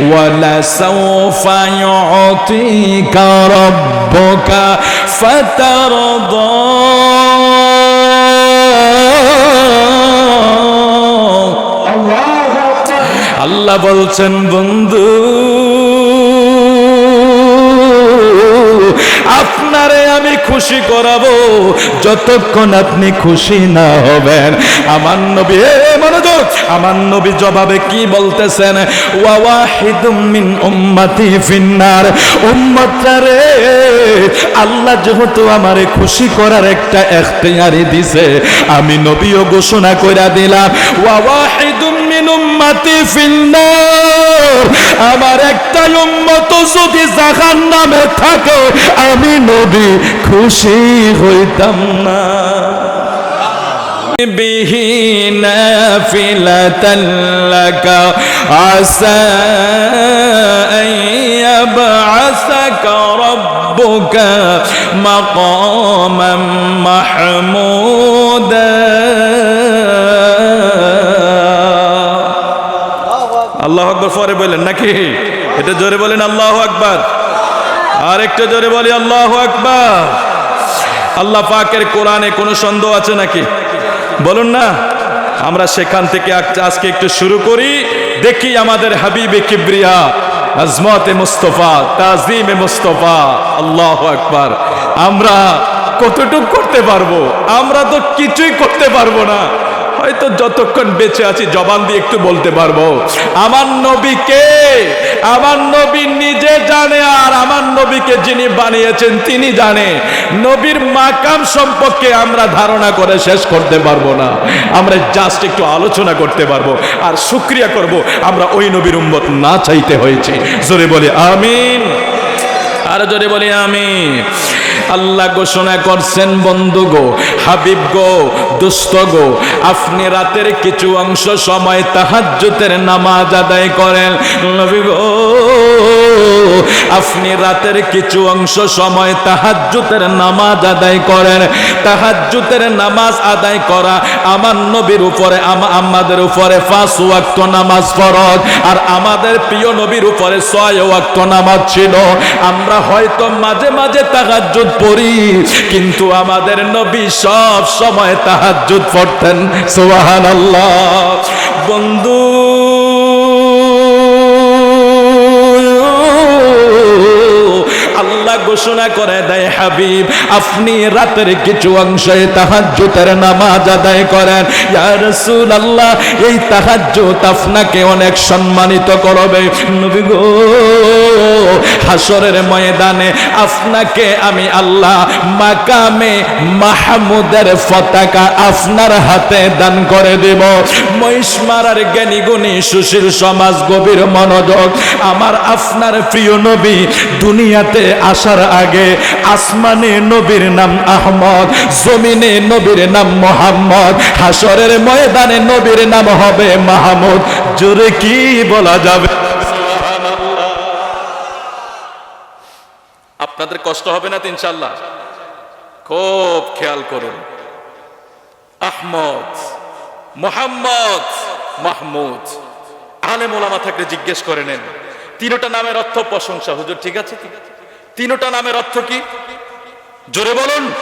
ولسوف يعطيك ربك فترضى আল্লাহ বলছেন বন্ধু খুশি করাবো, যতক্ষণ আপনি খুশি না হবেন। আমার নবী মনোযোগ, আমার নবী জবাবে কি বলতেছেন? মিন ফিন্নার। আল্লাহ যেহেতু আমারে খুশি করার একটা এখতিয়ারি দিছে, আমি নবীও ঘোষণা করে দিলাম ওয়াহিদুম মিন উম্মতি ফিন্নার। আমার একটা উম্মত যদি জাহান নামে থাকে আমি নবী খুশি হইতাম না به نافلة لك عسى أن يبعثك ربك مقاما محمودا আল্লাহ আকবর পরে বললেন, নাকি? এটা জোরে বলেন, আল্লাহ আকবর। আর একটু জোরে বলি, আল্লাহ আকবর। আল্লাহ পাকের কোরআনে কোনো সন্দেহ আছে নাকি? বলুন না। আমরা সেখান থেকে আজ- আজকে একটু শুরু করি। দেখি আমাদের হাবিবে কিবরিয়া, আজমতে মুস্তফা, তাজিমে মুস্তফা। আল্লাহ আকবার। আমরা কতটুক করতে পারব? আমরা তো কিছুই করতে পারব না। হয়তো যতক্ষণ বেঁচে আছি, জবান দিয়ে একটু বলতে পারব। আমার নবীকে আমার নবী নিজে জানে আর আমার নবীকে যিনি বানিয়েছেন, তিনি জানে। নবীর মাকাম সম্পর্কে আমরা ধারণা করে শেষ করতে পারব না। আমরা জাস্ট একটু আলোচনা করতে পারব আর শুক্রিয়া করব। আমরা ওই নবীর উম্মত না চাইতে হয়েছে। জোরে বলে, আমিন। আর জোরে বলি আমি আল্লাহ ঘোষণা করছেন বন্ধু গো হাবিব গো, দুস্থ গো, আপনি রাতের কিছু অংশ সময় তাহাজ্জুতের নামাজ আদায় করেন। নবী গো, আপনি রাতের কিছু অংশ সময় তাহাজ্জুতের নামাজ আদায় করেন। তাহাজ্জুতের নামাজ আদায় করা আমার নবীর উপরে আমাদের উপরে পাঁচ ওয়াক্ত নামাজ ফরজ। আর আমাদের প্রিয় নবীর উপরে ছয় ওয়াক্ত নামাজ ছিল। আমরা হয়তো মাঝে মাঝে তাহাজ্জুদ পড়ি, কিন্তু আমাদের নবী সব সময় তাহাজ্জুদ পড়তেন সুবহানাল্লাহ। বন্ধু ঘোষণা করে দেয়, হাবিব, আপনি রাতের কিছু অংশে তাহাজ্জুদের নামাজ আদায় করেন। ইয়া রাসূলুল্লাহ, এই তাহাজ্জুদ আপনাকে অনেক সম্মানিত করবে। নবী গো হাসরের ময়দানে আপনাকে আমি আল্লাহ মাকামে মাহমুদের পতাকা আপনার হাতে দান করে দেব। মহিষ মারার জ্ঞানী গুণী সুশীল সমাজ গভীর মনোযোগ। আমার আপনার প্রিয় নবী দুনিয়াতে আসার আগে আসমানে নবীর নাম আহমদ, জমিনে নবীর নাম মোহাম্মদ হাসরের ময়দানে নবীর নাম হবে মাহমুদ। জোরে কি বলা যাবে? আপনাদের কষ্ট হবে না ইনশাল্লাহ খুব খেয়াল করুন। আহমদ, মোহাম্মদ, মাহমুদ। আলেম ওলামা থাকলে জিজ্ঞেস করে নেন। তিনোটা নামের অর্থ প্রশংসা। হুজুর, ঠিক আছে তিনোটা নামের অর্থ কি? জোরে বলুন।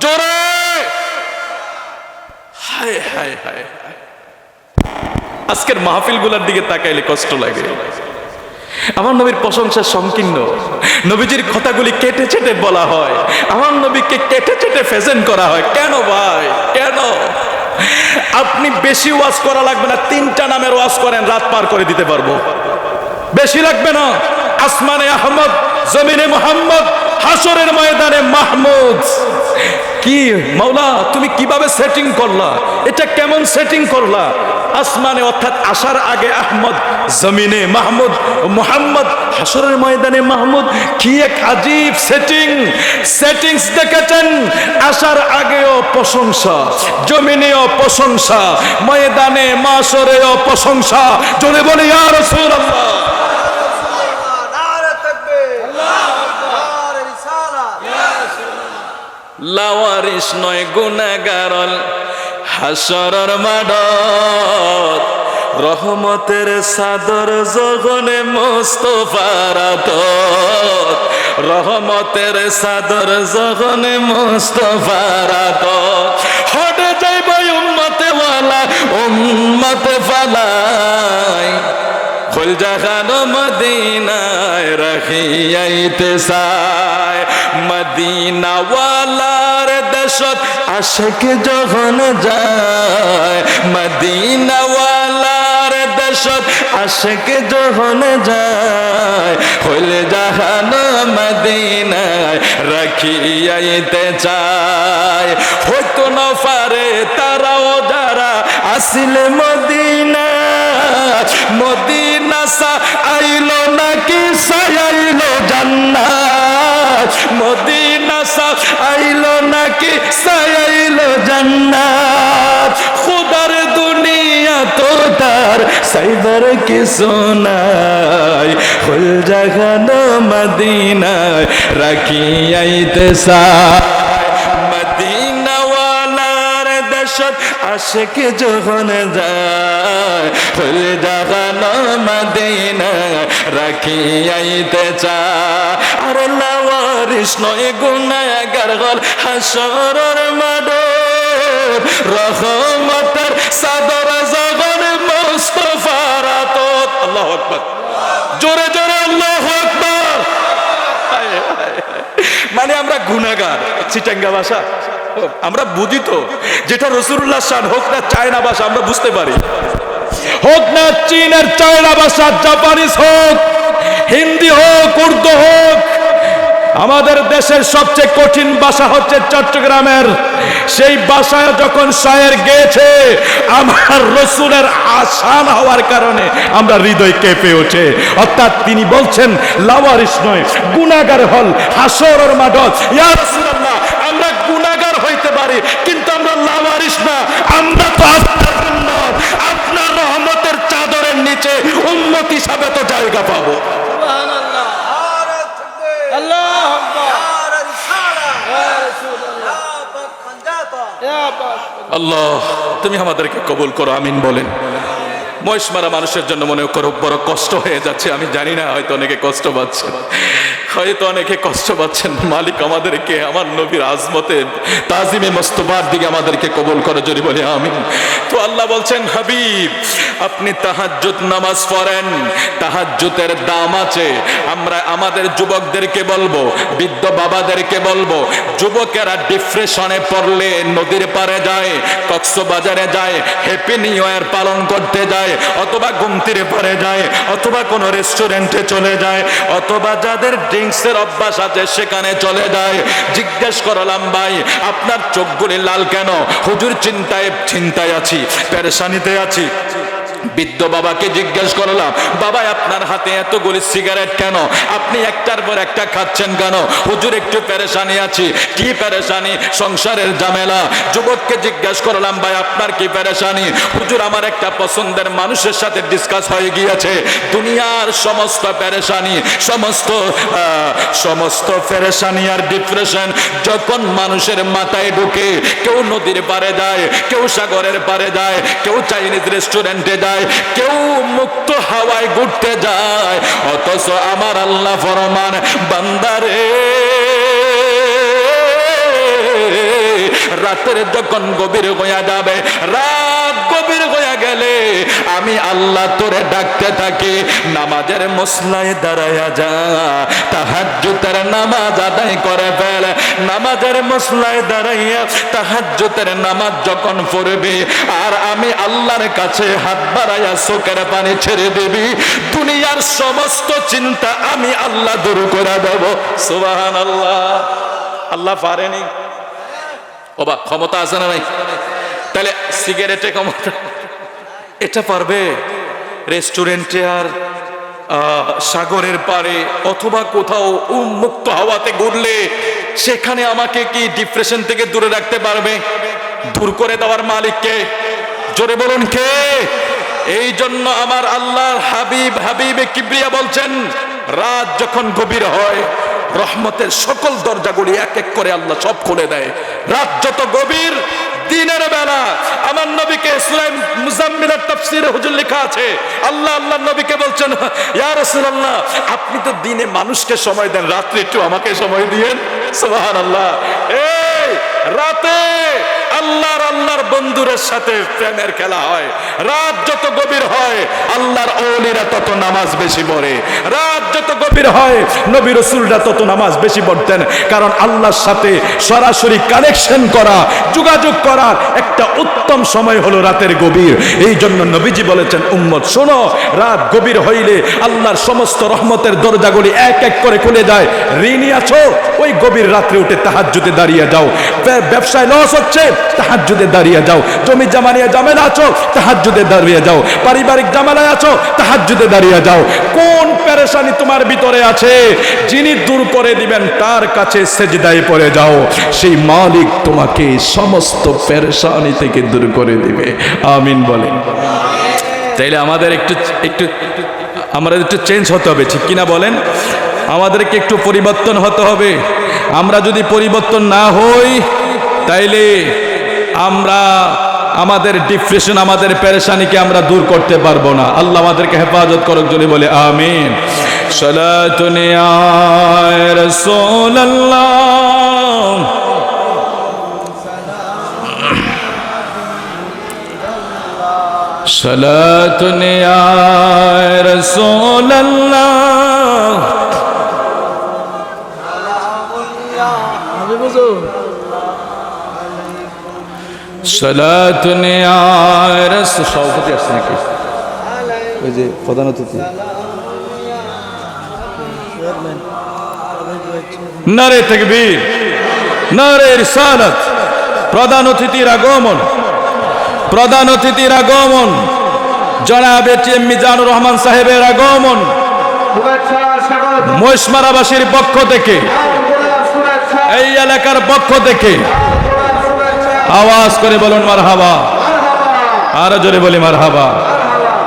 জোরে! হায় হায় হায়। আজকের মাহফিলগুলার দিকে তাকাইলে কষ্ট লাগে। আমার নবীর প্রশংসা সংকীর্ণ। নবীজির কথাগুলি কেটে চেটে বলা হয়। আমার নবীকে কেটে চেটে প্রেজেন্ট করা হয়। কেন ভাই? কেন? আপনি বেশি ওয়াজ করা লাগবে না, তিনটা নামের ওয়াজ করেন, রাত পার করে দিতে পারব। বেশি লাগবে না? আসমানে আহমদ, জমিনে মোহাম্মদ হাসরের ময়দানে মাহমুদ। কি মাওলা, তুমি কীভাবে সেটিং করলা? এটা কেমন সেটিং করলা? আসমানে অর্থাৎ আসার আগে আহমদ, জমিনে মাহমুদ, মোহাম্মদ হাসরের ময়দানে মাহমুদ, কি এক আজীব সেটিং সেটিংস দেখেছেন? আসার আগেও প্রশংসা, জমিনেও প্রশংসা, ময়দানে মাসরেও প্রশংসা। জোরে বলি আর রাসূলুল্লাহ। নারে তাকবীর নারে রিসালাত লাওয়ারিস নয় গুনাগারল হাসরর মাডত রহমতের সাদর জগনে মোস্তফার আতর রহমতের সাদর জগনে মোস্তফার আতর হটে যাইব উম্মতে ওয়ালা, উম্মতে ফালাই। ফুল জাহানো মদিনায় রাখিয়াইতে সায় মদিনাওয়ালার দেশত আশেক যখন যায়, মদিনাওয়ালার দেশত আশেক যখন যায় ফুল জাহানো মদিনায় রাখিয়াইতে চায়। হইতো না পারে তারাও যারা আসিলে মদিনা মদিনা সা আইলো নাকি সাইলো জান্নাত, মদিনা নাকি সাইলো জান্নাত? খুদার দুনিয়া তো তার, সাইবার কি সোনাই ফুল জাগানো মদিনায় রাখিয়াইতে সা মদিনাওয়ালার দেশত আশেক যখন যায়। ফুল জাগানো মদিনা রাখি আইতে চা আর লাওয়ারিস নয় গুনাগার হল হাসরের মাড রহমতের সাদর জগন মুস্তফার আল্লাহু আকবার। জোরে জোরে, আল্লাহু আকবার। মানে আমরা গুনাগার চিটাঙ্গা ভাষা। আমরা বুঝি তো, যেটা রসুল্লাহ শান হোক না চায়না ভাষা, আমরা বুঝতে পারি। হোক না চীনের চায়না ভাষা, জাপানিজ হোক, হিন্দি হোক, উর্দু হোক আমাদের দেশের সবচেয়ে কঠিন ভাষা হচ্ছে চট্টগ্রামের। সেই ভাষায় যখন শায়ের গেয়েছে, আমার রসুলের আসান হওয়ার কারণে আমরা হৃদয় কেঁপে ওঠে। অর্থাৎ তিনি বলছেন লাওয়ারিস নয় গুনাগার হল ইয়া রাসূলুল্লাহ, আমরা গুনাগার হইতে পারি, কিন্তু আমরা লাওয়ারিস না। আমরা তো আপনার রহমতের চাদরের নিচে উন্নতি হিসাবে তো জায়গা পাবো সুবহানাল্লাহ নারে তাকবীর আল্লাহ আকবার নারে রিসালাত ইয়া রাসূলুল্লাহ ইয়া পাক খানজাতা ইয়া পাক আল্লাহ তুমি আমাদেরকে কবুল করো আমিন বলেন। মহিষ মারা মানুষের জন্য মনে করো বড় কষ্ট হয়ে যাচ্ছে। আমি জানি না, হয়তো অনেকে কষ্ট পাচ্ছেন। হয়তো অনেকে কষ্ট পাচ্ছেন। মালিক আমাদেরকে, আমার নবীর আজমতে, তাজিমে মস্তবার দিকে আমাদেরকে কবুল করো, যদি বলি আমিন। তো আল্লাহ বলছেন, হাবিব, আপনি তাহাজ্জুদ নামাজ পড়েন। তাহাজ্জুদের দাম আছে। আমরা আমাদের যুবকদেরকে বলব, বৃদ্ধ বাবাদেরকে বলব, যুবকেরা ডিপ্রেশনে পড়লে নদীর পারে যায়, কক্সবাজারে যায় হ্যাপি নিউ ইয়ার পালন করতে যায়। অথবা গুমতির পারে যায়, অথবা কোনো রেস্টুরেন্টে চলে যায়, অথবা যাদের ড্রিঙ্কসের অভ্যাস আছে সেখানে চলে যায়। জিজ্ঞেস করলাম ভাই আপনার চোখগুলি লাল কেন? হুজুর চিন্তায় চিন্তায় আছি, পেরেশানিতে আছি। বৃদ্ধ বাবাকে জিজ্ঞেস করলাম বাবা আপনার হাতে এতগুলি সিগারেট কেন? আপনি একটার পর একটা খাচ্ছেন কেন? হুজুর, একটু পেরেশানি আছি। কি পেরেশানি? সংসারের ঝামেলা। যুবককে জিজ্ঞেস করলাম, ভাই, আপনার কি পেরেশানি? হুজুর, আমার একটা পছন্দের মানুষের সাথে ডিসকাস হয়ে গিয়েছে। দুনিয়ার সমস্ত পেরেশানি, সমস্ত সমস্ত পেরেশানি আর ডিপ্রেশন যখন মানুষের মাথায় ঢুকে, কেউ নদীর পারে যায়, কেউ সাগরের পারে যায়, কেউ চাইনিজ রেস্টুরেন্টে যায় কেউ মুক্ত হাওয়ায় ঘুরতে যায়। অথচ আমার আল্লাহ ফরমান, বান্দারে, রাতের যখন গভীর হইয়া যাবে, রাত গভীর হইয়া গেলে আমি আল্লাহ তোরে ডাকতে থাকি। নামাজের মশলায় দাঁড়ায়া যা তাহাজ্জুতের নামাজ আদায় করে ফেল। নামাজের মশলায় দাঁড়াইয়া তাহাজ্জুতের নামাজ যখন পড়বি, আর আমি আল্লাহর কাছে হাত বাড়াইয়া চোখের পানি ছেড়ে দিবি, দুনিয়ার সমস্ত চিন্তা আমি আল্লাহ দূর করে দেব। সুবাহান আল্লাহ আল্লাহ পারেনি? ওবা ক্ষমতা আছে না নাই? তাহলে সিগারেটে ক্ষমতা এটা পারবে? রেস্টুরেন্টে আর সাগরের পারে অথবা কোথাও উন্মুক্ত হাওয়াতে ঘুরলে সেখানে আমাকে কি ডিপ্রেশন থেকে দূরে রাখতে পারবে? দূর করে দেওয়ার মালিককে। জোরে বলুন কে? এই জন্য আমার আল্লাহর হাবিব হাবিবে কিবরিয়া বলছেন, রাত যখন গভীর হয়, রহমতের সকল দরজাগুলি এক এক করে আল্লাহ সব খুলে দেয়। রাত যত গভীর দিনের বেলা আমার নবীকে সুরাই মুজাম্মিলের তাফসিরে হুজুর লেখা আছে। আল্লাহ আল্লাহ নবীকে বলছেন, ইয়া রাসূলুল্লাহ, আপনি তো দিনে মানুষকে সময় দেন, রাত্রে একটু আমাকে সময় দিয়েন। সুবহানাল্লাহ। এই, রাতে আল্লাহর আল্লাহর বন্ধুরের সাথে প্রেমের খেলা হয়। রাত যত গভীর হয়, আল্লাহর ওলিরা তত নামাজ বেশি পড়ে। রাত যত গভীর হয়, নবী রসুলরা তত নামাজ বেশি পড়তেন। কারণ আল্লাহর সাথে সরাসরি কানেকশন করা, যোগাযোগ করার একটা উত্তম সময় হলো রাতের গভীর। এই জন্য নবীজি বলেছেন, উম্মত, শোনো, রাত গভীর হইলে আল্লাহর সমস্ত রহমতের দরজাগুলি এক এক করে খুলে যায় ঋণী আছো, ওই গভীর রাত্রে উঠে তাহাজ্জুদে দাঁড়িয়ে যাও। ব্যবসায় লস হচ্ছে, তাহাজ্জুদে দাঁড়িয়ে যাও। জমি জামা নিয়ে জামেলা আছো, তাহাজ্জুদে দাঁড়িয়ে যাও। পারিবারিক জামেলায় আছো, তাহাজ্জুদে দাঁড়িয়ে যাও। কোন পেরেশানি তোমার ভিতরে আছে? যিনি দূর করে দিবেন, তার কাছে সেজদায় পড়ে যাও। সেই মালিক তোমাকে সমস্ত পেরেশানি থেকে দূর করে দিবে। আমিন বলেন। তাইলে আমাদের একটু একটু, আমাদের একটু চেঞ্জ হতে হবে, ঠিক কিনা বলেন? আমাদেরকে একটু পরিবর্তন হতে হবে। আমরা যদি পরিবর্তন না হই, তাইলে আমরা, আমাদের ডিপ্রেশন আমাদের পেরেশানিকে আমরা দূর করতে পারব না। আল্লাহ আমাদেরকে হেফাজত করুক যদি বলে, আমিন। সালাতুনে আয় রাসূলুল্লাহ। सलत ने रसोल সলাত সভাপতি আসছে নাকি? ওই যে প্রধান অতিথি। নারে তকবীর নারে রিসালত প্রধান অতিথির আগমন। প্রধান অতিথির আগমন। জনাবে টি এম মিজানুর রহমান সাহেবের আগমন। মহিষমারাবাসীর পক্ষ থেকে, এই এলাকার পক্ষ থেকে আওয়াজ করে বলুন মার হাবা আরও জোরে বলি মার হাবা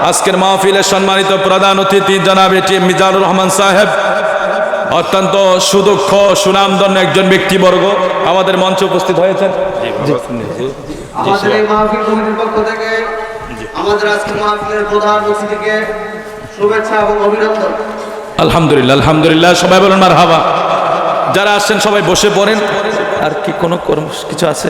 আজকের মাহফিলের সম্মানিত প্রধান অতিথি জনাবে টি মিজানুর রহমান সাহেব অত্যন্ত সুদক্ষ সুনামধন্য একজন ব্যক্তিবর্গ আমাদের মঞ্চে উপস্থিত হয়েছেন। আমাদের এই মাহফিল কমিটির পক্ষ থেকে আমাদের আজকের মাহফিলের প্রধান অতিথিকে শুভেচ্ছা এবং অভিনন্দন। আলহামদুলিল্লাহ আলহামদুলিল্লাহ সবাই বলুন মার হাবা যারা আসছেন সবাই বসে পড়েন। আর কি কোনো কর্ম কিছু আছে?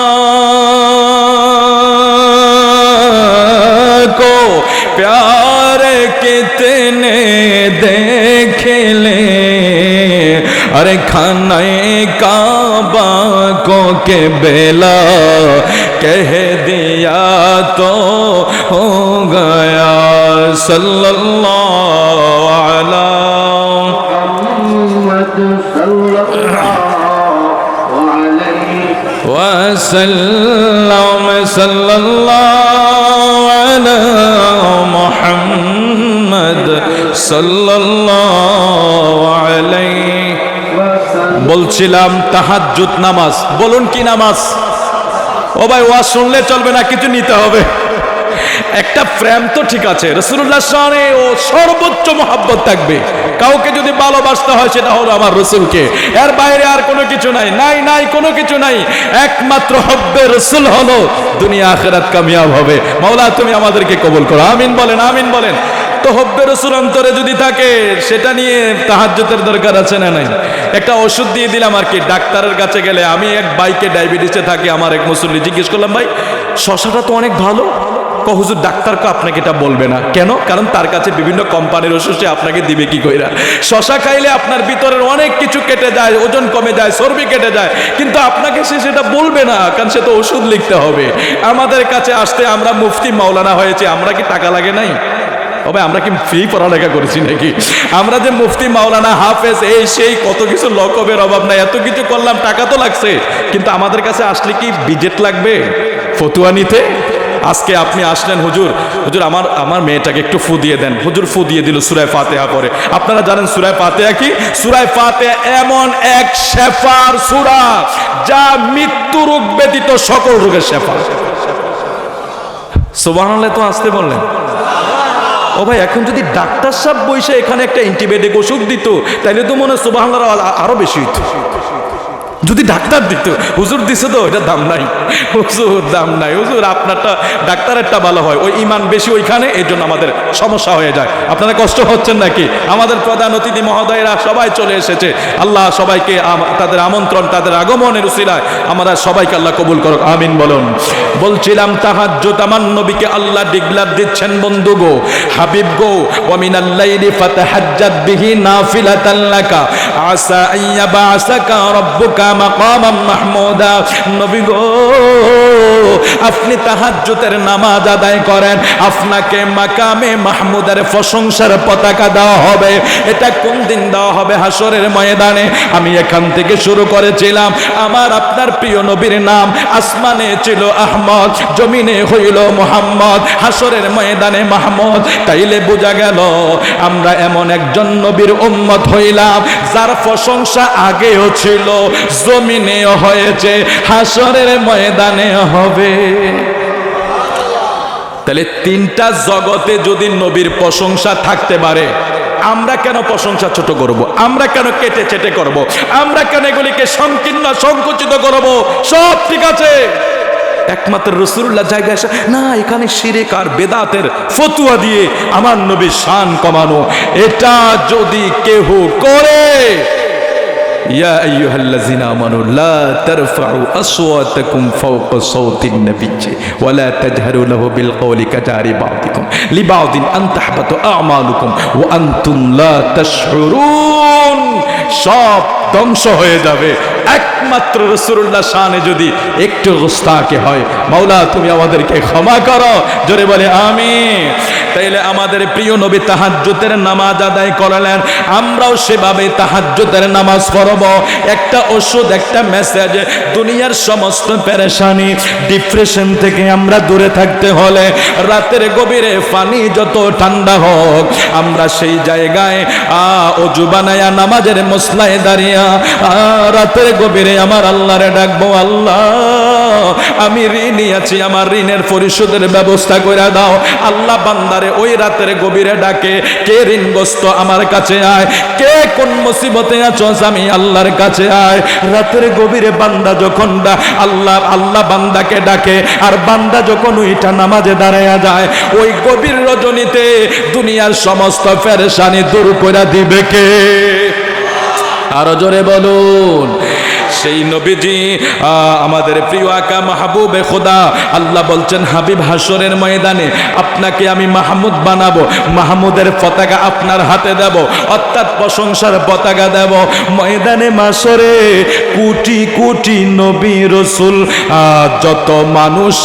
देखे ले अरे खाने का को के बेला कह दिया तो हो गया सल्लल्लाहु अलैहि। वसल्लम सल्लल्लाहु বলছিলাম, তাহাজ্জুদ নামাজ। বলুন কি নামাজ? ও ভাই, ওয়াজ শুনলে চলবে না, কিছু নিতে হবে। একটা প্রেম তো ঠিক আছে রসুল্লাহ সানে ও সর্বোচ্চ মহাব্বত থাকবে। কাউকে যদি ভালোবাসতে হয়, সেটা হলো আমার রসুলকে। এর বাইরে আর কোনো কিছু নাই নাই নাই, কোনো কিছু নাই। একমাত্র হব্বে রসুল হলো দুনিয়া আখেরাত কামিয়াব হবে। মাওলা, তুমি আমাদেরকে কবুল করো। আমিন বলেন আমিন বলেন। তো হব্বে রসুল অন্তরে যদি থাকে, সেটা নিয়ে তাহাজ্জতের দরকার আছে না নাই? একটা ওষুধ দিয়ে দিলাম আর কি, ডাক্তারের কাছে গেলে আমি এক বাইকে ডায়াবেটিসে থাকি, আমার এক মুসল্লি। জিজ্ঞেস করলাম, ভাই, শশাটা তো অনেক ভালো? হুজুর ডাক্তারকে আপনাকে এটা বলবে না। কেন? কারণ তার কাছে বিভিন্ন কোম্পানির ওষুধ সে আপনাকে দিবে কি কইরা। শশা খাইলে আপনার ভিতরের অনেক কিছু কেটে যায়, ওজন কমে যায়, চর্বি কেটে যায়, কিন্তু আপনাকে সে সেটা বলবে না, কারণ সে তো ওষুধ লিখতে হবে। আমাদের কাছে আসতে আমরা মুফতি মাওলানা হয়েছে, আমরা কি টাকা লাগে নাই? তবে আমরা কি ফ্রি পড়ালেখা করেছি নাকি? আমরা যে মুফতি মাওলানা হাফেজ এই সেই কত কিছু লকবের অভাব নাই, এত কিছু করলাম, টাকা তো লাগছে। কিন্তু আমাদের কাছে আসলে কি বিজেট লাগবে? ফতুয়া নিতে? আজকে আপনি আসলেন, হুজুর হুজুর, আমার আমার মেয়েটাকে একটু ফু দিয়ে দেন। হুজুর ফু দিয়ে দিল সুরায় ফাতেহা পরে। আপনারা জানেন সুরায় ফাতেহা কি? সুরায় ফাতেহা এমন এক শেফার সুরা, যা মৃত্যু রোগ ব্যতীত সকল রোগের শেফার। সোবাহানাল্লাহ তো আসতে বললেন। ও ভাই, এখন যদি ডাক্তার সাহেব বসে এখানে একটা অ্যান্টিবায়োটিক ওষুধ দিত তাহলে তো মনে হয় সুবাহ আরও বেশি হইতো। যদি ডাক্তার দিত, হুজুর দিছে তো, এটা দাম নাই। হুজুর, দাম নাই। হুজুর, আপনারটা, ডাক্তারেরটা ভালো হয়। ওই ইমান বেশি ওইখানে, এই জন্য আমাদের সমস্যা হয়ে যায়। আপনারা কষ্ট হচ্ছেন নাকি? আমাদের প্রধান অতিথি মহোদয়েরা সবাই চলে এসেছে। আল্লাহ সবাইকে তাদের আমন্ত্রণ, তাদের আগমনের উসিলায় আমরা সবাইকে আল্লাহ কবুল করুক। আমিন বলুন। বলছিলাম, তাহাজ্জুদ আমার নবীকে আল্লাহ ডিগলার দিচ্ছেন, বন্ধু গো। হাবিব গো ওয়ামিন আল্লাইলি ফাতাহাজ্জাদ বিহি নাফিলাতান লাকা। আসা আইয়াবা আসাকা মাকামাম মাহমুদা। নবী গো, আপনি তাহাজ্জুদের নামাজ আদায় করেন, আপনাকে মাকামে মাহমুদের প্রশংসার পতাকা দেওয়া হবে। এটা কোন দিন দেওয়া হবে হাসরের ময়দানে? আমি এখান থেকে শুরু করেছিলাম। আমার আপনার প্রিয় নবীর নাম আসমানে ছিল আহমদ, জমিনে হইল মোহাম্মদ। হাসরের ময়দানে মাহমুদ, তাইলে বোঝা গেল আমরা এমন একজন নবীর উম্মত হইলাম, যার প্রশংসা আগেও ছিল। জমিনেও হয়েছে হাসরের ময়দানে হবে। তাহলে তিনটা জগতে যদি নবীর প্রশংসা থাকতে পারে, আমরা কেন প্রশংসা ছোট করব? আমরা কেন কেটে চেটে করব? আমরা কেন এগুলিকে সংকীর্ণ, সংকুচিত করব? সব ঠিক আছে। একমাত্র রসুল্লাহ জায়গায় এসে, না, এখানে শিরেক আর বেদাতের ফতুয়া দিয়ে আমার নবীর শান কমানো। এটা যদি কেহ করে يا أيها الذين آمنوا لا ترفعوا أصواتكم فوق صوت النبي. ولا تجهروا له بالقول كجار بعضكم. لبعض أن تحبط أعمالكم وأنتم لا تشعرون. شاب دمشه যাবে এক একমাত্র রসুল্লাহ শানে যদি একটু গোস্তাকে হয়, মাওলা তুমি আমাদেরকে ক্ষমা করো। জোরে বলে আমি তাইলে আমাদের প্রিয় নবী তাহাজ্জুদের নামাজ আদায় করালেন। আমরাও সেভাবে তাহাজ্জুদের নামাজ পড়ব। একটা ওষুধ, একটা মেসেজ, দুনিয়ার সমস্ত পেরেশানি, ডিপ্রেশন থেকে আমরা দূরে থাকতে হলে রাতের গভীরে পানি যত ঠান্ডা হোক, আমরা সেই জায়গায়, আ, অজু বানায়া নামাজের মশলায় দাঁড়িয়া রাতের গভীরে আমার আল্লাহরে ডাকবো, আল্লাহ, আমি ঋণী আছি আমার ঋণের পরিশোধের ব্যবস্থা করে দাও। আল্লাহ বান্দারে ওই রাতের গভীরে ডাকে, কে ঋণগ্রস্ত আমার কাছে আয়? কে কোন মুসিবতে আছো? আমি আল্লাহর কাছে আয়। রাতের গভীরে বান্দা যখন আল্লাহ আল্লাহ বান্দাকে ডাকে, আর বান্দা যখন ওইটা নামাজে দাঁড়ায়া যায়, ওই গভীর রজনীতে দুনিয়ার সমস্ত ফেরেশানি দূর করে দিবে কে? আরও জোরে বলুন। সেই নবীজি আমাদের প্রিয় আকা মাহবুবে খোদা, আল্লাহ বলছেন, হাবিব হাসরের ময়দানে আপনাকে আমি মাহমুদ বানাবো, মাহমুদের পতাকা আপনার হাতে দেব, অর্থাৎ প্রশংসার পতাকা দেব, ময়দানে মাসরে কোটি কোটি নবী রসুল যত মানুষ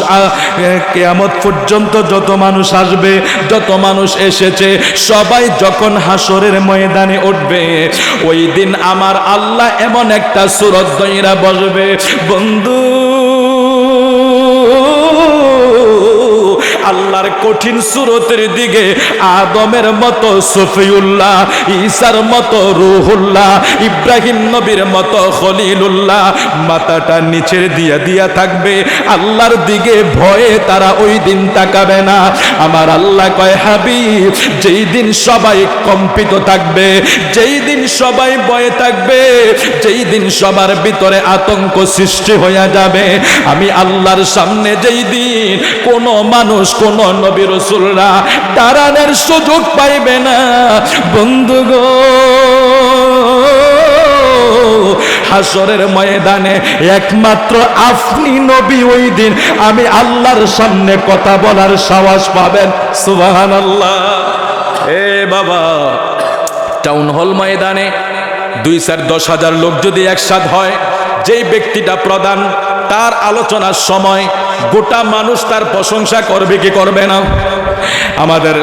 কেয়ামত পর্যন্ত যত মানুষ আসবে, যত মানুষ এসেছে, সবাই যখন হাসরের ময়দানে উঠবে, ওই দিন আমার আল্লাহ এমন একটা সুরত দইরা বসবে, বন্ধু আল্লাহর কঠিন সুরতের দিকে আদমের মতো সফিউল্লাহ, ঈসার মতো রুহুল্লাহ, ইব্রাহিম নবীর মতো খলিলুল্লাহ মাথাটা নিচের দিয়া দিয়া থাকবে। আল্লাহর দিকে ভয়ে তারা ওই দিন তাকাবে না। আমার আল্লাহ কয়, হাবিব, যেই দিন সবাই কম্পিত থাকবে, যেই দিন সবাই ভয়ে থাকবে, যেই দিন সবার ভিতরে আতঙ্ক সৃষ্টি হয়ে যাবে। আমি আল্লাহর সামনে যেই দিন কোনো মানুষ কোন নবী রসুলরা দাঁড়ানোর সুযোগ পাইবে না। বন্ধু গো হাসরের ময়দানে একমাত্র আপনি নবী ওই দিন। আমি আল্লাহর সামনে কথা বলার সাহস পাবেন। সুবাহান আল্লাহ এ বাবা, টাউন হল ময়দানে দুই চার দশ হাজার লোক যদি একসাথ হয়, যেই ব্যক্তিটা প্রধান তার আলোচনার সময় গোটা মানুষ তার প্রশংসা করবে কি করবে না? আমাদের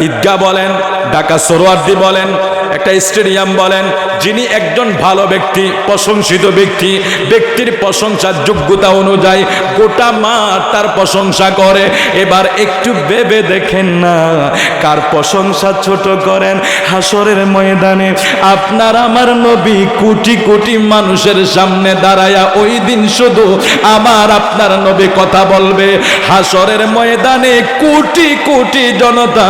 ঈদগা বলেন ঢাকা সরোয়ার্দি বলেন, একটা স্টেডিয়াম বলেন, যিনি একজন ভালো ব্যক্তি, প্রশংসিত ব্যক্তি, ব্যক্তির প্রশংসার যোগ্যতা অনুযায়ী গোটা মাঠ তার প্রশংসা করে। এবার একটু ভেবে দেখেন না, কার প্রশংসা ছোট করেন হাসরের ময়দানে। আপনার আমার নবী কোটি কোটি মানুষের সামনে দাঁড়ায়া ওই দিন শুধু আমার আপনার নবী কথা বলবে। হাসরের ময়দানে কোটি কোটি জনতা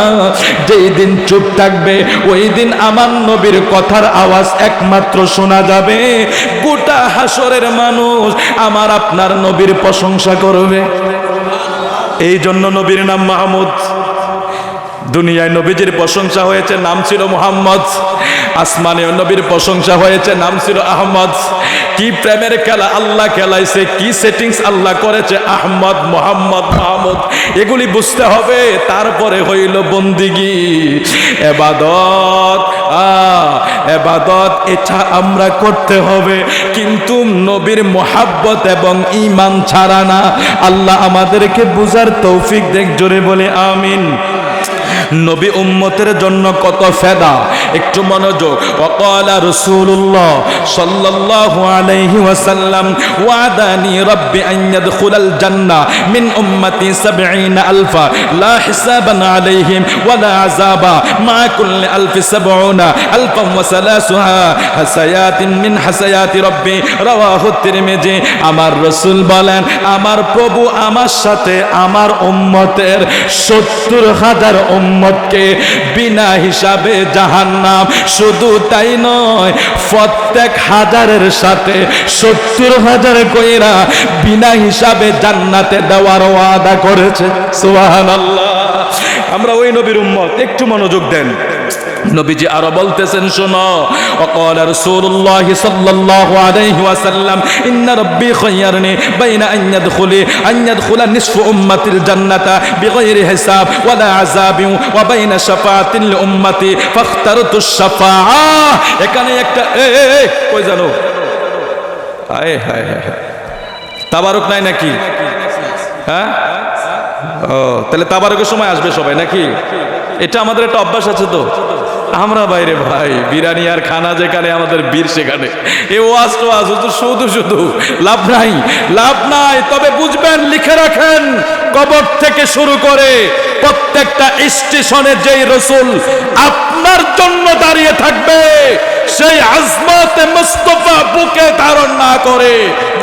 যেই দিন চুপ থাকবে। ওই দিন আমার নবীর কথার আওয়াজ একমাত্র শোনা যাবে। গোটা হাসরের মানুষ আমার আপনার নবীর প্রশংসা করবে। এই জন্য নবীর নাম মাহমুদ। দুনিয়ায় নবীজির প্রশংসা হয়েছে, নাম ছিল মোহাম্মদ। আসমানে নবীর প্রশংসা হয়েছে, নাম ছিল আহমদ। কি প্রেমের খেলা আল্লাহ খেলাইছে, কি সেটিংস আল্লাহ করেছে, আহমদ, মোহাম্মদ, মাহমুদ, এগুলি বুঝতে হবে। তারপরে হইল বন্দিগি। এবাদত এবাদত, এটা আমরা করতে হবে। কিন্তু নবীর মোহাব্বত এবং ইমান ছাড়া না। আল্লাহ আমাদেরকে বুঝার তৌফিক দেখ, জোরে বলে আমিন। নবী উম্মতের জন্য কত ফেদা। একটু মনোযোগ। ওয়াকালা রাসূলুল্লাহ সাল্লাল্লাহু আলাইহি ওয়াসাল্লাম, ওয়াদানি রাব্বি আন ইয়াদখুলাল জান্নাহ মিন উম্মতি 70 আলফা, লা হিসাবান আলাইহিম ওয়ালা আযাবা, মা কুল্লি আলফি 70 আলফাম ওয়া সালাসুহা হাসায়াতিন মিন হাসায়াতি রাব্বি। রাওয়াহু তিরমিজি, আমার রাসূল বলেন, আমার প্রভু আমার সাথে আমার উম্মতের সত্তর হাজার উম্মতকে বিনা হিসাবে জাহান্নাম শুধু তাই নয়, প্রত্যেক হাজারের সাথে সত্তর হাজার কইরা বিনা হিসাবে জান্নাতে দেওয়ার ওয়াদা করেছে। সুবহানাল্লাহ। আমরা ওই নবীর উম্মত, একটু মনোযোগ দেন। নবীজি আরো বলতেছেন শোনো وقال رسول الله صلى الله عليه وسلم ان ربي خيرني بين ان يدخل ان يدخل نصف امه الجنه بغير حساب ولا عذاب وبين شفاعه لامتي فاخترت الشفاعه এখানে একটা এ এ, এ, কই জানো হায় হায় হায় হায়। তাবারক নাই নাকি হ্যাঁ ও তাহলে তাবারকের সময় আসবে সবাই নাকি এটা আমাদের একটা অভ্যাস আছে তো আমরা বাইরে ভাই, বিরিয়ানি আর খানা যেখানে আমাদের বীর সেখানে। এ ওয়াজ টোয়াজ শুধু শুধু, লাভ নাই লাভ নাই। তবে বুঝবেন, লিখে রাখেন, কবর থেকে শুরু করে প্রত্যেকটা স্টেশনে যেই রসুল আপনার জন্য দাঁড়িয়ে থাকবে সেই আজমতে মুস্তফা বুকে ধারণ না করে,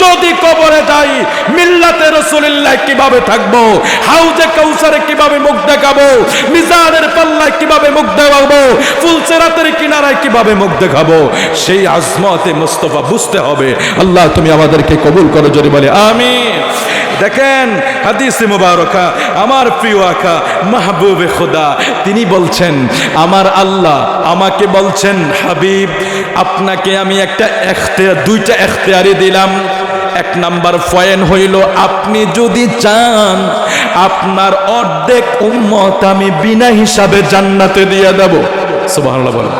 যদি কবরে যাই, মিল্লাতে রসুলিল্লাহ কীভাবে থাকব? হাউজে কৌসারে কীভাবে মুখ দেখাবো? মিজানের পাল্লায় কীভাবে মুখ দেখাবো? ফুলসেরাতের কিনারায় কীভাবে মুখ দেখাবো? সেই আজমতে মুস্তফা বুঝতে হবে, আল্লাহ তুমি আমাদেরকে কবুল করো যদি বলে, আমিন। দেখেন, হাদিসে মুবারকা, আমার প্রিয় আকা, মাহবুবে খোদা, তিনি বলছেন, আমার আল্লাহ আমাকে বলছেন, হাবিব, আপনাকে আমি একটা দুইটা এখতিয়ারি দিলাম। এক নাম্বার ফয়েন হইল, আপনি যদি চান, আপনার অর্ধেক উম্মত আমি বিনা হিসাবে জান্নাতে দিয়ে দেব। বলেন।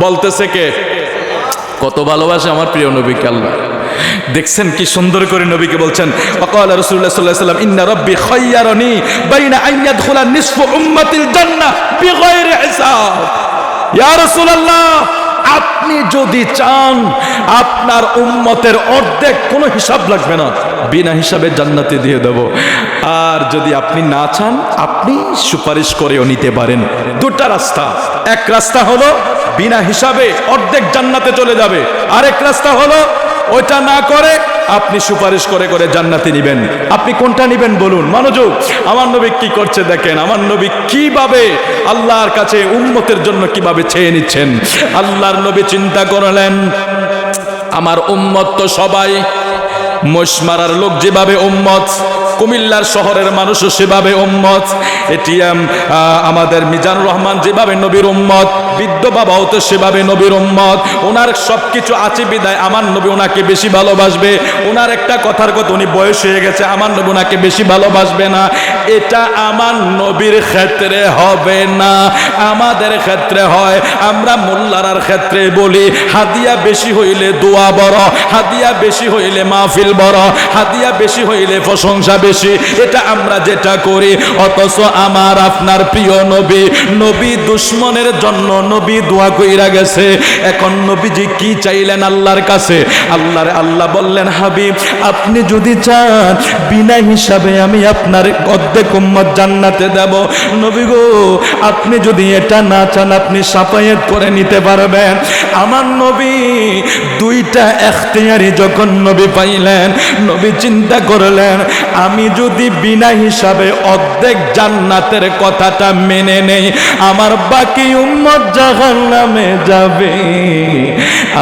বলতেছে কে? কত ভালোবাসে আমার প্রিয় নবীকে আল্লাহ। দেখছেন কি সুন্দর করে নবীকে বলছেন, অকাল আলাইহি ইন্না রাব্বি বাইনা আন ইয়াদখুলা নিসফু উম্মাতিল জান্নাহ হিসাব। ইয়া রাসূলুল্লাহ, আপনি যদি চান, আপনার উম্মতের অর্ধেক কোনো হিসাব লাগবে না, বিনা হিসাবে জান্নাতে দিয়ে দেব। আর যদি আপনি না চান, আপনি সুপারিশ করেও নিতে পারেন। দুটা রাস্তা। এক রাস্তা হলো, বিনা হিসাবে অর্ধেক জান্নাতে চলে যাবে। আরেক রাস্তা হলো ওইটা না করে আপনি সুপারিশ করে করে জান্নাতে নিবেন। আপনি কোনটা নিবেন বলুন? মনোযোগ। আমার নবী কি করছে দেখেন? আমার নবী কীভাবে আল্লাহর কাছে উম্মতের জন্য কীভাবে চেয়ে নিচ্ছেন? আল্লাহর নবী চিন্তা করলেন, আমার উম্মত তো সবাই মোষ মারার লোক যেভাবে উম্মত, কুমিল্লার শহরের মানুষও সেভাবে উম্মত। এটিএম আমাদের মিজানুর রহমান যেভাবে নবীর উম্মত, বৃদ্ধ বাবাও তো সেভাবে নবীর উম্মত। ওনার সব কিছু আছে বিদায়, আমার নবী ওনাকে বেশি ভালোবাসবে। ওনার একটা কথার কথা, উনি বয়স হয়ে গেছে, আমার নবী ওনাকে বেশি ভালোবাসবে না। এটা আমার নবীর ক্ষেত্রে হবে না। আমাদের ক্ষেত্রে হয়, আমরা মোল্লারার ক্ষেত্রে বলি, হাদিয়া বেশি হইলে দোয়া বড়, হাদিয়া বেশি হইলে মাহফিল মাহফিল বড় হাদিয়া বেশি হইলে প্রশংসা বেশি। এটা আমরা যেটা করি, অথচ আমার আপনার প্রিয় নবী নবী দুশ্মনের জন্য নবী দোয়া কইরা গেছে। এখন নবীজি কি চাইলেন আল্লাহর কাছে? আল্লাহর আল্লাহ বললেন, হাবিব, আপনি যদি চান, বিনা হিসাবে আমি আপনার অর্ধেক উম্মত জান্নাতে দেব। নবী গো, আপনি যদি এটা না চান, আপনি সাফায়াত করে নিতে পারবেন। আমার নবী দুইটা এখতিয়ারি যখন নবী পাইলেন, নবী চিন্তা করলেন, আমি যদি বিনা হিসাবে অর্ধেক জান্নাতের কথাটা মেনে নেই, আমার বাকি উম্মত জাহান নামে যাবে।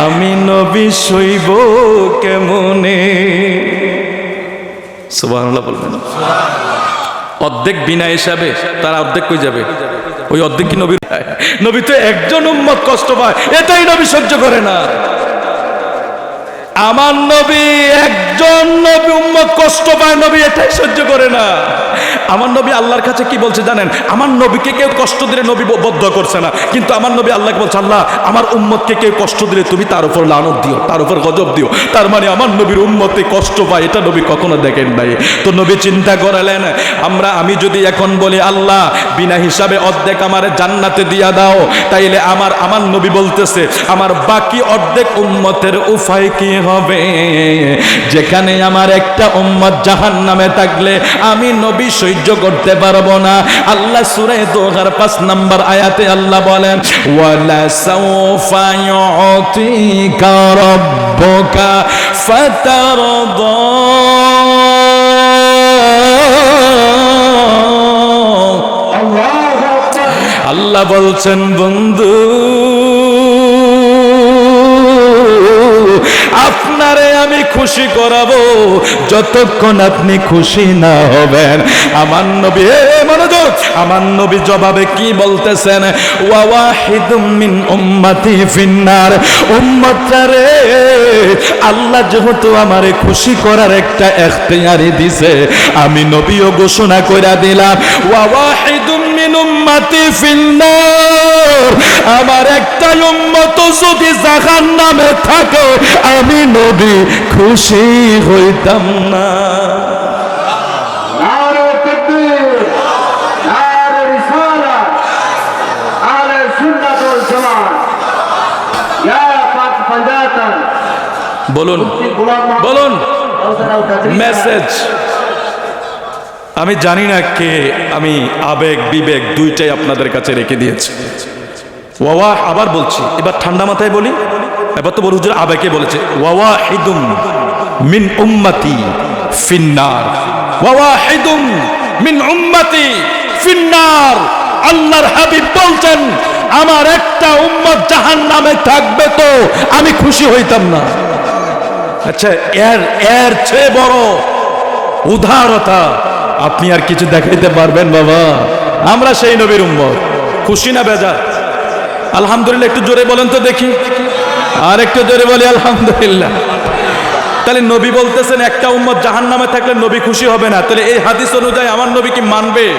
আমি নবী সইব কেমনে? সুবহানাল্লাহ বলবেন। অর্ধেক বিনা হিসাবে তারা অর্ধেক কই যাবে? ওই অর্ধেক কি নবী নবী তো একজন উম্মত কষ্ট পায়, এটাই নবী সহ্য করে না। আমার নবী একজন নবী উম্মত কষ্ট পায় নবী এটাই সহ্য করে না। আমার নবী আল্লাহর কাছে কি বলছে জানেন? আমার নবীকে কেউ কষ্ট দিলে নবী বদ্ধ করছে না। কিন্তু আমার নবী আল্লাহকে বলছে, আল্লাহ, আমার উম্মতকে কেউ কষ্ট দিলে তুমি তার উপর লানত দিও, তার উপর গজব দিও। তার মানে আমার নবীর উম্মতে কষ্ট পায়, এটা নবী কখনো দেখেন নাই। তো নবী চিন্তা করালেন, আমরা, আমি যদি এখন বলি, আল্লাহ, বিনা হিসাবে অর্ধেক আমার জান্নাতে দিয়া দাও, তাইলে আমার আমার নবী বলতেছে, আমার বাকি অর্ধেক উম্মতের উপায় কি হবে? যেখানে আমার একটা উম্মত জাহান নামে থাকলে আমি নবী সহ্য করতে পারব না। আল্লাহ সুরে দোহার পাঁচ নাম্বার আয়াতে আল্লাহ বলেন ওয়ালা সাউফা ইউতিকা রাব্বুকা ফাতারদা আল্লাহ বলছেন বন্ধু আমি খুশি করাবো, যতক্ষণ আপনি খুশি না হবেন। আমার নবী মনোযোগ, আমার নবী জবাবে কি বলতেছেন? মিন উম্মতি ফিন্নার। উম্মতরে আল্লাহ যেহেতু আমারে খুশি করার একটা এখতিয়ারি দিছে, আমি নবীও ঘোষণা কইরা দিলাম ওয়াহিদুম মিন উম্মতি ফিন্নার। আমার একটা উম্মত যদি জাহান্নামে থাকে আমি নবী খুশি হইতাম না। বলুন বলুন। মেসেজ আমি জানি না কে আমি আবেগ, বিবেক দুইটাই আপনাদের কাছে রেখে দিয়েছি। ওয়াওয়া আবার বলছি, এবার ঠান্ডা মাথায় বলি, এবার তো বড় হুজুর আবেগে বলেছে ওয়াওয়া হিদুম মিন উম্মাতি ফিন্নার। ওয়াওয়া হিদুম মিন উম্মাতি ফিন্নার। আল্লাহর হাবিব বলছেন, আমার একটা উম্মত জাহান নামে থাকবে তো আমি খুশি হইতাম না। আচ্ছা এর এর চেয়ে বড় উদারতা আপনি আর কিছু দেখাইতে পারবেন, বাবা। আমরা সেই নবীর উম্মত। খুশি না বেজার? আলহামদুলিল্লাহ, একটু জোরে বলেন তো দেখি। আর একটু জোরে বলি, আলহামদুলিল্লাহ। তাহলে নবী বলতেছেন, একটা উম্মত জাহান নামে থাকলে নবী খুশি হবে না। তাহলে এই হাদিস অনুযায়ী আমার নবী কি মানবে?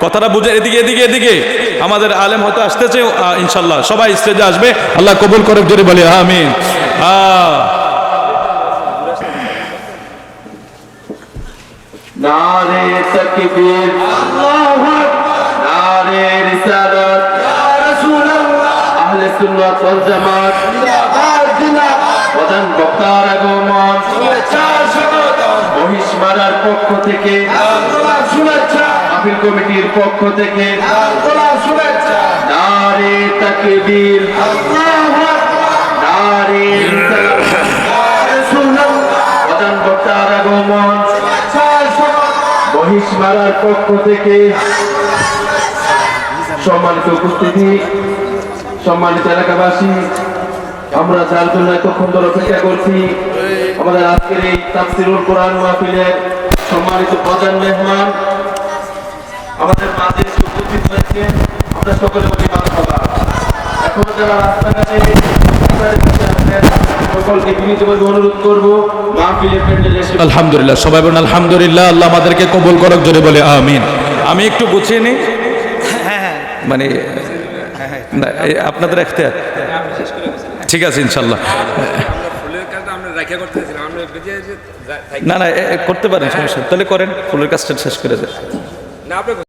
কথাটা বুঝে এদিকে এদিকে এদিকে। আমাদের আলেম হয়তো আসতেছে ইনশাল্লাহ। সবাই স্টেজে আসবে। আল্লাহ কবুল করে জোরে বলি, আমিন। আহ নারে তাকবীর আল্লাহু আকবার। নারে রিসালাত। ইয়া রাসূলুল্লাহ। আহলে সুন্নাত ওয়াল জামাত। জিন্দাবাদ জিন্দাবাদ। প্রধান বক্তার আগমন। শুভেচ্ছা স্বাগতম। মহিষমারার পক্ষ থেকে। আন্দোলন শুভেচ্ছা। আপিল কমিটির পক্ষ থেকে। আন্দোলন শুভেচ্ছা। নারে তাকবীর। আল্লাহু মহিষমারার পক্ষ থেকে সম্মানিত উপস্থিতি, সম্মানিত এলাকাবাসী, আমরা যার জন্য এতক্ষণ ধরে অপেক্ষা করছি, আমাদের আজকের এই তাফসিরুল কোরআন মাহফিলের সম্মানিত প্রধান মেহমান, আমাদের মাঝে উপস্থিত হয়েছে আমরা সকলে বলি এখন যারা রাস্তাঘাটে সকলকে বিনীতভাবে অনুরোধ করব মাহফিলের প্যান্ডেলে আলহামদুলিল্লাহ সবাই বলেন আলহামদুলিল্লাহ আল্লাহ আমাদেরকে কবুল করক জোরে বলে আমিন। আমি একটু গুছিয়ে নিই? মানে আপনাদের এখতিয়ার। ঠিক আছে ইনশাল্লাহ না না করতে পারেন সমস্যা তাহলে করেন ফুলের কাজটা শেষ করে দেন।